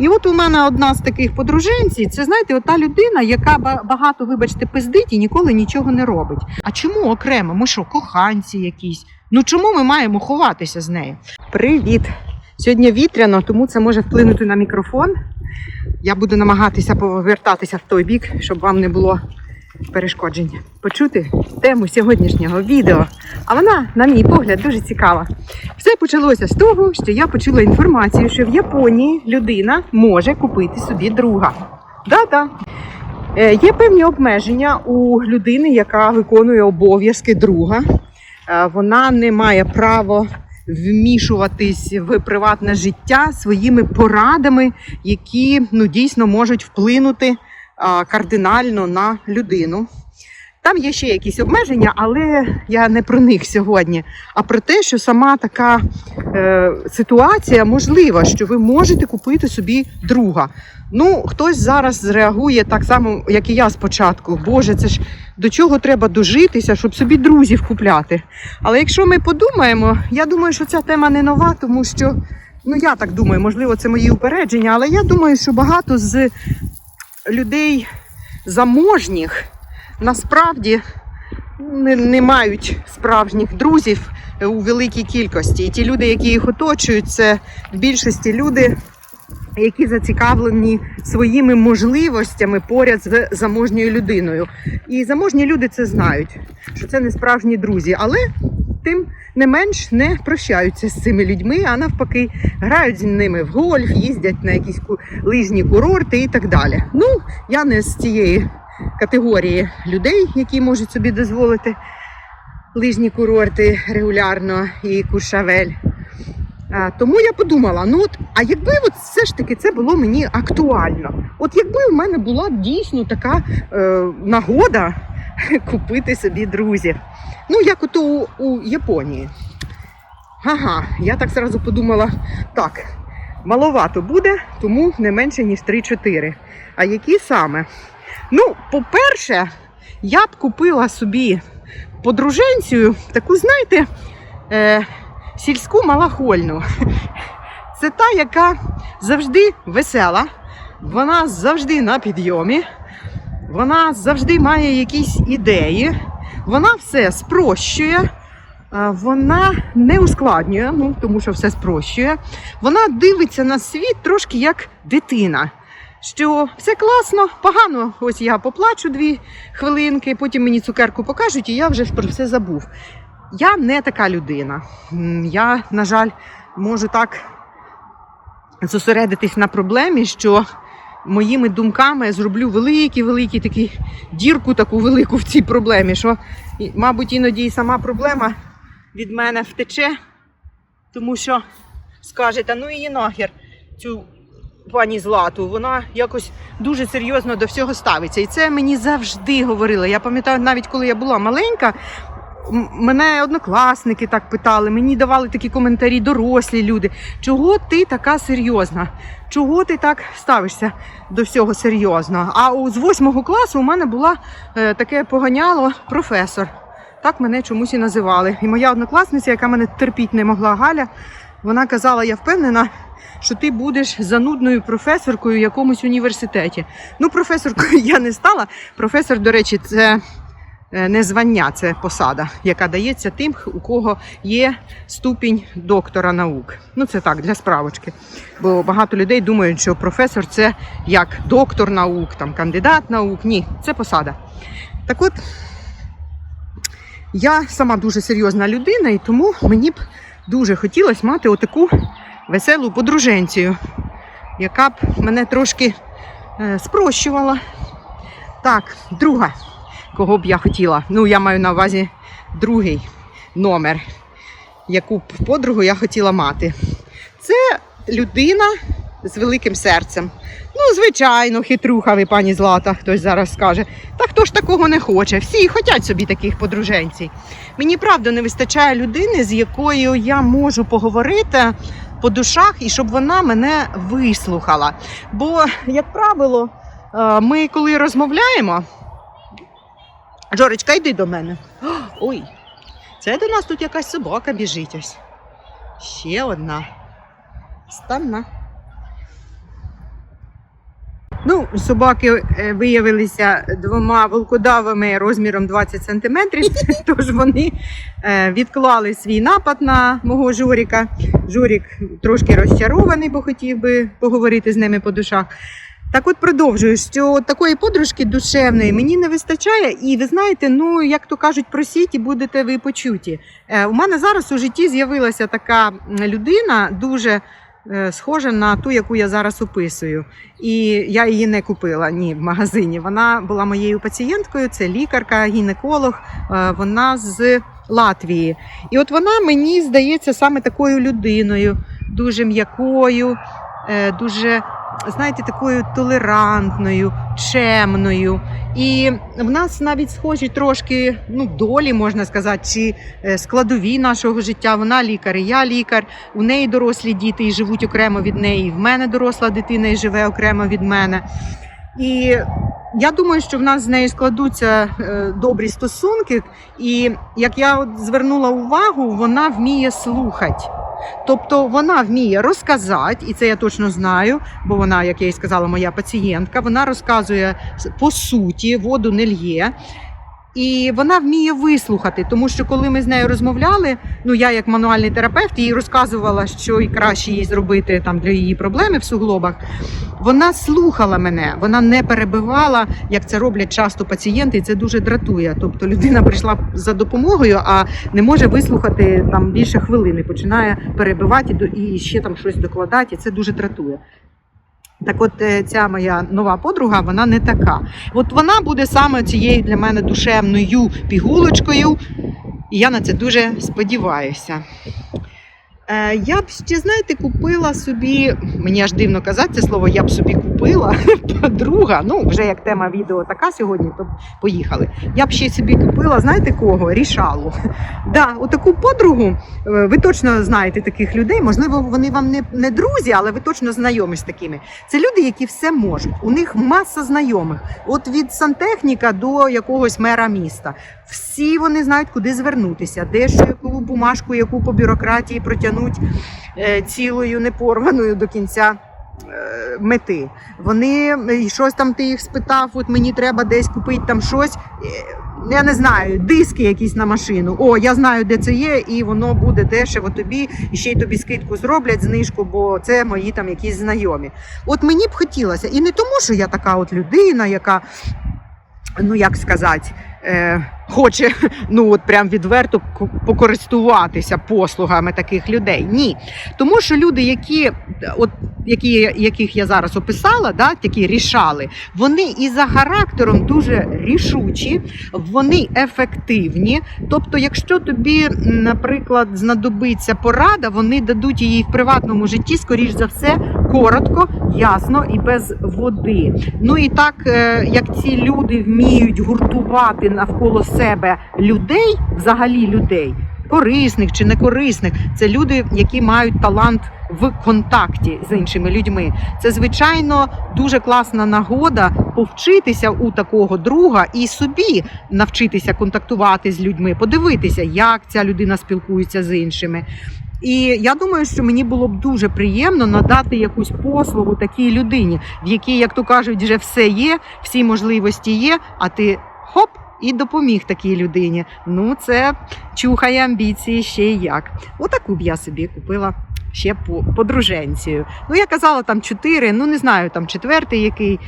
І от у мене одна з таких подруженців, це знаєте, ота людина, яка багато, вибачте, пиздить і ніколи нічого не робить. А чому окремо? Ми що, коханці якісь? Ну чому ми маємо ховатися з нею? Привіт! Сьогодні вітряно, тому це може вплинути на мікрофон. Я буду намагатися повертатися в той бік, щоб вам не було перешкоджень. Почути тему сьогоднішнього відео. А вона, на мій погляд, дуже цікава. Все почалося з того, що я почула інформацію, що в Японії людина може купити собі друга. Да-да. Е, Є певні обмеження у людини, яка виконує обов'язки друга. Е, Вона не має права вмішуватись в приватне життя своїми порадами, які ну, дійсно можуть вплинути кардинально на людину. Там є ще якісь обмеження, але я не про них сьогодні, а про те, що сама така е, ситуація можлива, що ви можете купити собі друга. Ну, хтось зараз зреагує так само, як і я спочатку. Боже, це ж до чого треба дожитися, щоб собі друзів купляти. Але якщо ми подумаємо, я думаю, що ця тема не нова, тому що ну я так думаю, можливо, це мої упередження, але я думаю, що багато з людей заможніх насправді не, не мають справжніх друзів у великій кількості. І ті люди, які їх оточують, це в більшості люди, які зацікавлені своїми можливостями поряд з заможньою людиною. І заможні люди це знають, що це не справжні друзі, але тим не менш не прощаються з цими людьми, а навпаки, грають з ними в гольф, їздять на якісь лижні курорти і так далі. Ну, я не з цієї категорії людей, які можуть собі дозволити лижні курорти регулярно і куршавель. А, тому я подумала: ну от, а якби от все ж таки це було мені актуально, от якби в мене була дійсно така е, нагода купити собі друзів. Ну, як ото у, у Японії. Ага, я так зразу подумала, так, маловато буде, тому не менше, ніж 3-4. А які саме? Ну, по-перше, я б купила собі подруженцю таку, знаєте, е, сільську малахольну. Це та, яка завжди весела, вона завжди на підйомі, вона завжди має якісь ідеї, вона все спрощує, е, вона не ускладнює, ну, тому що все спрощує. Вона дивиться на світ трошки як дитина. Що все класно, погано. Ось я поплачу дві хвилинки, потім мені цукерку покажуть, і я вже про все забув. Я не така людина. Я, на жаль, можу так зосередитись на проблемі, що моїми думками зроблю великий-великий такий дірку таку велику в цій проблемі, що, мабуть, іноді і сама проблема від мене втече, тому що скажете, ну її нахер цю пані Злату, вона якось дуже серйозно до всього ставиться. І це мені завжди говорили. Я пам'ятаю, навіть коли я була маленька, мене однокласники так питали, мені давали такі коментарі, дорослі люди. Чого ти така серйозна? Чого ти так ставишся до всього серйозно? А з восьмого класу у мене була е, таке поганяло професор. Так мене чомусь і називали. І моя однокласниця, яка мене терпіть не могла, Галя, вона казала, я впевнена, що ти будеш занудною професоркою в якомусь університеті. Ну, професоркою я не стала. Професор, до речі, це не звання, це посада, яка дається тим, у кого є ступінь доктора наук. Ну, це так, для справочки. Бо багато людей думають, що професор це як доктор наук, там, кандидат наук. Ні, це посада. Так от, я сама дуже серйозна людина, і тому мені б дуже хотілося мати отаку веселу подруженцію, яка б мене трошки е, спрощувала. Так, друга, кого б я хотіла. Ну, я маю на увазі другий номер, яку б подругу я хотіла мати. Це людина з великим серцем. Ну, звичайно, хитруха ви, пані Злата, хтось зараз скаже. Та хто ж такого не хоче? Всі хочуть собі таких подруженців. Мені правда не вистачає людини, з якою я можу поговорити по душах і щоб вона мене вислухала. Бо, як правило, е, ми коли розмовляємо. Жорочка, йди до мене. Ой, це до нас тут якась собака біжить ось. Ще одна. Станна. Ну, собаки е, виявилися двома волкодавами розміром 20 сантиметрів, тож вони е, відклали свій напад на мого Жоріка. Жорік трошки розчарований, бо хотів би поговорити з ними по душах. Так от продовжую, що такої подружки душевної мені не вистачає, і ви знаєте, ну як то кажуть, просіть і будете ви почуті. Е, у мене зараз у житті з'явилася така людина, дуже е, схожа на ту, яку я зараз описую. І я її не купила ні в магазині. Вона була моєю пацієнткою, це лікарка, гінеколог. е, Вона з Латвії. І от вона мені здається саме такою людиною, дуже м'якою, дуже. Знаєте, такою толерантною, чемною. І в нас навіть схожі трошки ну, долі, можна сказати, чи е, складові нашого життя. Вона лікар, і я лікар. У неї дорослі діти і живуть окремо від неї. і В мене доросла дитина і живе окремо від мене. І я думаю, що в нас з нею складуться е, добрі стосунки. І як я звернула увагу, вона вміє слухати. Тобто вона вміє розказати, і це я точно знаю, бо вона, як я і сказала, моя пацієнтка, вона розказує по суті, воду не лє. І вона вміє вислухати, тому що коли ми з нею розмовляли, ну я як мануальний терапевт їй розказувала, що і краще їй зробити там для її проблеми в суглобах. Вона слухала мене, вона не перебивала, як це роблять часто пацієнти, і це дуже дратує. Тобто людина прийшла за допомогою, а не може вислухати там більше хвилини, починає перебивати і ще там щось докладати. І це дуже дратує. Так, от е, ця моя нова подруга, вона не така. От вона буде саме цією для мене душевною пігулочкою, і я на це дуже сподіваюся. Е, я б ще, знаєте, купила собі, мені аж дивно казати це слово, я б собі купила подруга. Ну, вже як тема відео така сьогодні, то поїхали. Я б ще собі купила, знаєте кого? Рішалу. Да, отаку подругу, е, ви точно знаєте таких людей. Можливо, вони вам не, не друзі, але ви точно знайомі з такими. Це люди, які все можуть. У них маса знайомих. От від сантехніка до якогось мера міста. Всі вони знають, куди звернутися, де що яку бумажку, яку по бюрократії протягнуть е, цілою непорваною до кінця. е, Мети. Вони е, щось там ти їх спитав, от мені треба десь купити там щось. Я не знаю, диски якісь на машину. О, я знаю, де це є, і воно буде дешево тобі, і ще й тобі скидку зроблять, знижку, бо це мої там якісь знайомі. От мені б хотілося, і не тому, що я така от людина, яка, ну як сказати, хоче ну от прям відверто покористуватися послугами таких людей. Ні. Тому що люди, які, от, які, яких я зараз описала, да, які рішали, вони і за характером дуже рішучі, вони ефективні. Тобто, якщо тобі, наприклад, знадобиться порада, вони дадуть її в приватному житті, скоріш за все, коротко, ясно і без води. Ну і так е, як ці люди вміють гуртувати навколо себе людей, взагалі людей. Корисних чи некорисних, це люди, які мають талант в контакті з іншими людьми. Це звичайно дуже класна нагода повчитися у такого друга і собі навчитися контактувати з людьми, подивитися, як ця людина спілкується з іншими. І я думаю, що мені було б дуже приємно надати якусь послугу такій людині, в якій, як то кажуть, вже все є, всі можливості є, а ти хоп. І допоміг такій людині. Ну, це чухає амбіції ще й як. Отаку б я собі купила ще по подруженцію. Ну, я казала там чотири, ну не знаю, там четвертий який.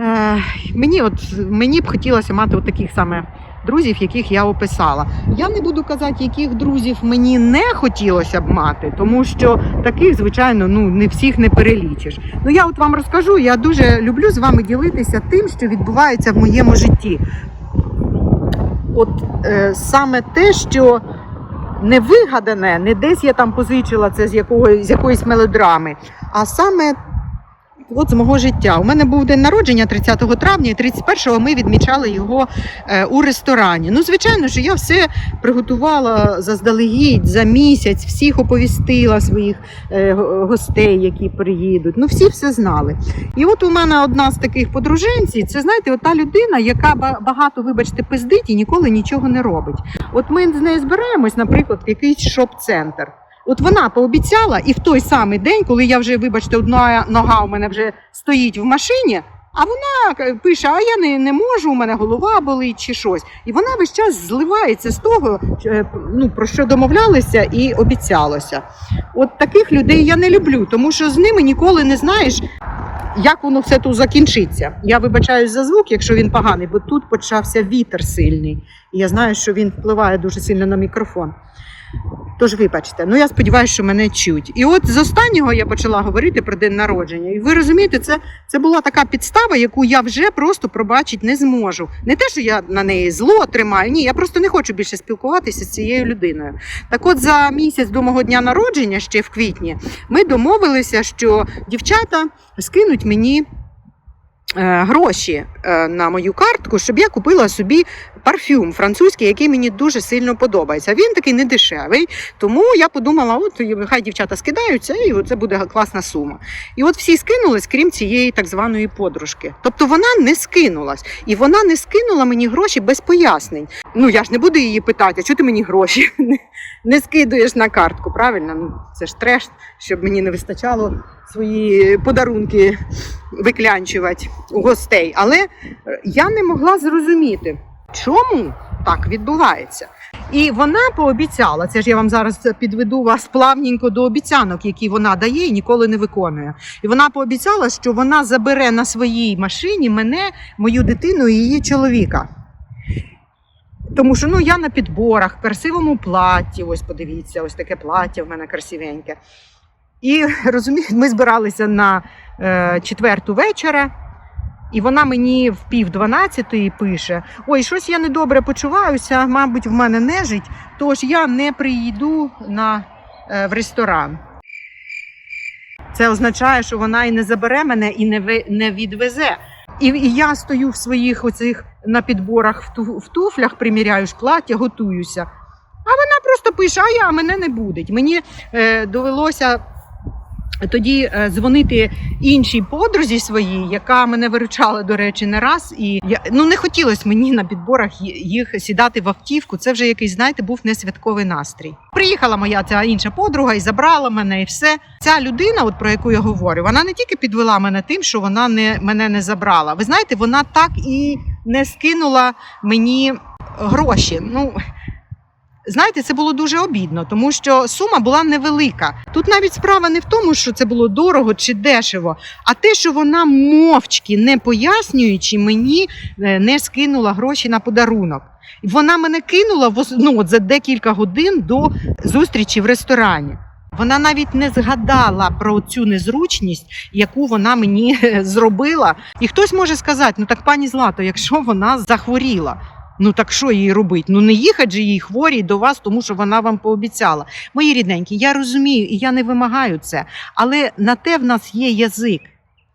Е, мені, от, мені б хотілося мати от таких саме друзів, яких я описала. Я не буду казати, яких друзів мені не хотілося б мати, тому що таких, звичайно, ну не всіх не перелічиш. Ну я от вам розкажу, я дуже люблю з вами ділитися тим, що відбувається в моєму житті. От е, саме те, що не вигадане, не десь я там позичила це з якого, з якоїсь мелодрами, а саме от з мого життя. У мене був день народження 30 травня, і 31-го ми відмічали його е, у ресторані. Ну, звичайно ж, я все приготувала заздалегідь за місяць, всіх оповістила своїх е, гостей, які приїдуть. Ну, всі все знали. І от у мене одна з таких подруженців, це знаєте, ота людина, яка ба- багато, вибачте, пиздить і ніколи нічого не робить. От ми з нею збираємось, наприклад, в якийсь шоп-центр. От вона пообіцяла, і в той самий день, коли я вже, вибачте, одна нога у мене вже стоїть в машині, а вона пише: А я не, не можу, у мене голова болить чи щось. І вона весь час зливається з того, е, ну, про що домовлялися і обіцялося. От таких людей я не люблю, тому що з ними ніколи не знаєш, як воно все тут закінчиться. Я вибачаюсь за звук, якщо він поганий, бо тут почався вітер сильний. І я знаю, що він впливає дуже сильно на мікрофон. Тож вибачте, ну я сподіваюся, що мене чуть. І от з останнього я почала говорити про день народження. І ви розумієте, це, це була така підстава, яку я вже просто пробачити не зможу. Не те, що я на неї зло тримаю, ні, я просто не хочу більше спілкуватися з цією людиною. Так от за місяць до мого дня народження, ще в квітні, ми домовилися, що дівчата скинуть мені. е, Гроші е, на мою картку, щоб я купила собі парфюм французький, який мені дуже сильно подобається. Він такий не дешевий, тому я подумала, от хай дівчата скидаються, і це буде класна сума. І от всі скинулись, крім цієї так званої подружки. Тобто вона не скинулась, і вона не скинула мені гроші без пояснень. Ну я ж не буду її питати, чого ти мені гроші не- не скидуєш на картку? Правильно? Ну це ж треш, щоб мені не вистачало свої подарунки виклянчувати у гостей. Але е, я не могла зрозуміти, чому так відбувається. І вона пообіцяла, це ж я вам зараз підведу вас плавненько до обіцянок, які вона дає і ніколи не виконує. І вона пообіцяла, що вона забере на своїй машині мене, мою дитину і її чоловіка. Тому що ну я на підборах, красивому платі. Ось подивіться, ось таке плаття в мене красивеньке. І розумієте, ми збиралися на е, четверту вечора, і вона мені в пів дванадцятої пише: Ой, щось я недобре почуваюся, мабуть, в мене нежить, тож я не приїду на, е, в ресторан. Це означає, що вона і не забере мене, і не, не відвезе. І, і я стою в своїх оцих на підборах в, ту, в туфлях, приміряю ж плаття, готуюся. А вона просто пише: а я мене не буде. Мені е, довелося тоді е, дзвонити іншій подрузі своїй, яка мене виручала, до речі, не раз. І я ну не хотілося мені на підборах їх сідати в автівку. Це вже якийсь, знаєте, був не святковий настрій. Приїхала моя ця інша подруга і забрала мене, і все. Ця людина, от про яку я говорю, вона не тільки підвела мене тим, що вона не мене не забрала. Ви знаєте, вона так і не скинула мені гроші. Ну. Знаєте, це було дуже обідно, тому що сума була невелика. Тут навіть справа не в тому, що це було дорого чи дешево, а те, що вона мовчки, не пояснюючи мені, е, не скинула гроші на подарунок. Вона мене кинула ну, от за декілька годин до зустрічі в ресторані. Вона навіть не згадала про цю незручність, яку вона мені е, зробила. І хтось може сказати: ну так, пані Злато, якщо вона захворіла. Ну так що їй робити? Ну не їхати же їй хворій до вас, тому що вона вам пообіцяла. Мої рідненькі, я розумію і я не вимагаю це, але на те в нас є язик,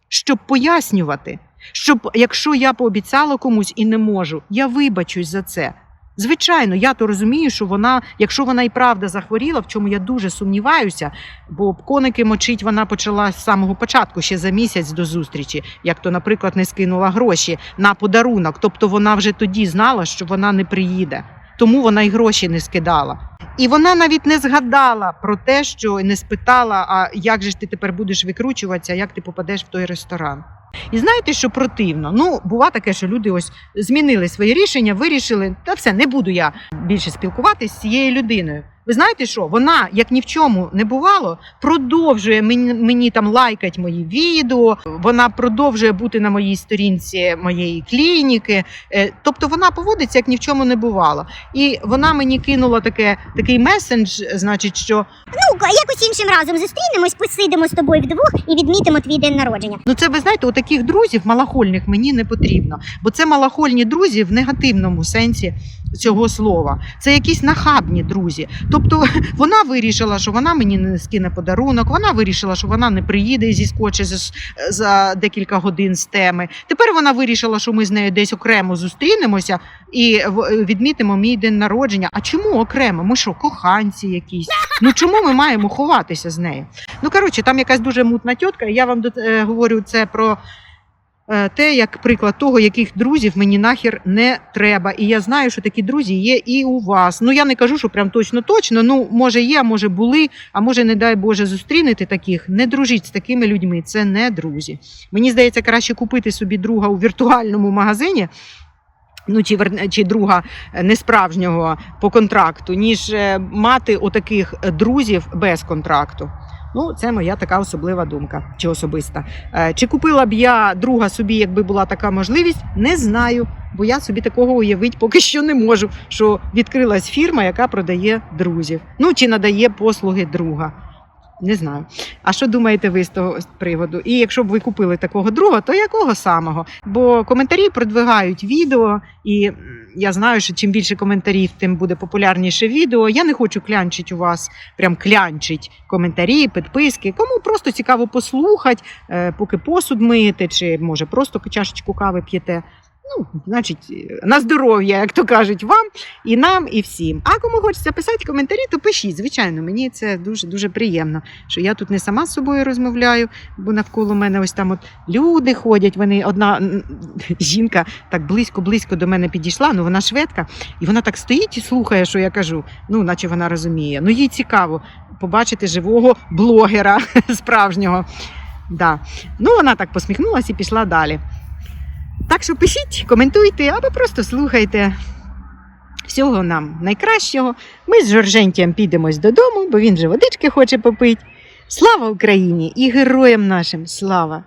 щоб пояснювати, щоб якщо я пообіцяла комусь і не можу, я вибачусь за це. Звичайно, я то розумію, що вона, якщо вона і правда захворіла, в чому я дуже сумніваюся, бо коники мочить вона почала з самого початку, ще за місяць до зустрічі, як то, наприклад, не скинула гроші на подарунок. Тобто вона вже тоді знала, що вона не приїде, тому вона й гроші не скидала. І вона навіть не згадала про те, що не спитала, а як же ти тепер будеш викручуватися, як ти попадеш в той ресторан. І знаєте, що противно? Ну, бува таке, що люди ось змінили своє рішення, вирішили, та все, не буду я більше спілкуватися з цією людиною. Ви знаєте що? Вона, як ні в чому не бувало, продовжує мені, мені там лайкать мої відео, вона продовжує бути на моїй сторінці моєї клініки. Е, Тобто вона поводиться, як ні в чому не бувало. І вона мені кинула таке, такий месендж, значить, що Ну, якось іншим разом зустрінемось, посидимо з тобою вдвох і відмітимо твій день народження. Ну, це ви знаєте, у таких друзів малахольних мені не потрібно, бо це малахольні друзі в негативному сенсі цього слова. Це якісь нахабні друзі. Тобто вона вирішила, що вона мені не скине подарунок, вона вирішила, що вона не приїде і зіскочить за, за декілька годин з теми. Тепер вона вирішила, що ми з нею десь окремо зустрінемося і відмітимо мій день народження. А чому окремо? Ми що, коханці якісь? Ну чому ми маємо ховатися з нею? Ну коротше, там якась дуже мутна тітка. Я вам е, говорю це про те, як приклад того, яких друзів мені нахер не треба. І я знаю, що такі друзі є і у вас. Ну я не кажу, що прям точно точно. Ну може є, може були, а може, не дай Боже, зустрінете таких. Не дружіть з такими людьми. Це не друзі. Мені здається, краще купити собі друга у віртуальному магазині. Ну, чи, чи друга е, несправжнього по контракту, ніж е, мати отаких е, друзів без контракту. Ну, це моя така особлива думка чи особиста. Е, Чи купила б я друга собі, якби була така можливість, не знаю, бо я собі такого уявити поки що не можу. Що відкрилась фірма, яка продає друзів. Ну чи надає послуги друга. Не знаю. А що думаєте ви з того з приводу? І якщо б ви купили такого друга, то якого самого? Бо коментарі продвигають відео, і я знаю, що чим більше коментарів, тим буде популярніше відео. Я не хочу клянчити у вас, прям клянчить коментарі, підписки. Кому просто цікаво послухати, е, поки посуд миєте, чи може просто чашечку кави п'єте. Ну, значить, е, на здоров'я, як то кажуть, вам і нам, і всім. А кому хочеться писати коментарі, то пишіть. Звичайно, мені це дуже дуже приємно, що я тут не сама з собою розмовляю, бо навколо мене ось там от люди ходять. Вони одна жінка так близько-близько до мене підійшла. Ну вона шведка, і вона так стоїть і слухає, що я кажу. Ну, наче вона розуміє. Ну, їй цікаво побачити живого блогера справжнього. Да. Ну, вона так посміхнулася і пішла далі. Так що пишіть, коментуйте або просто слухайте. Всього нам найкращого. Ми з Жоржентієм підемось додому, бо він же водички хоче попити. Слава Україні і героям нашим! Слава!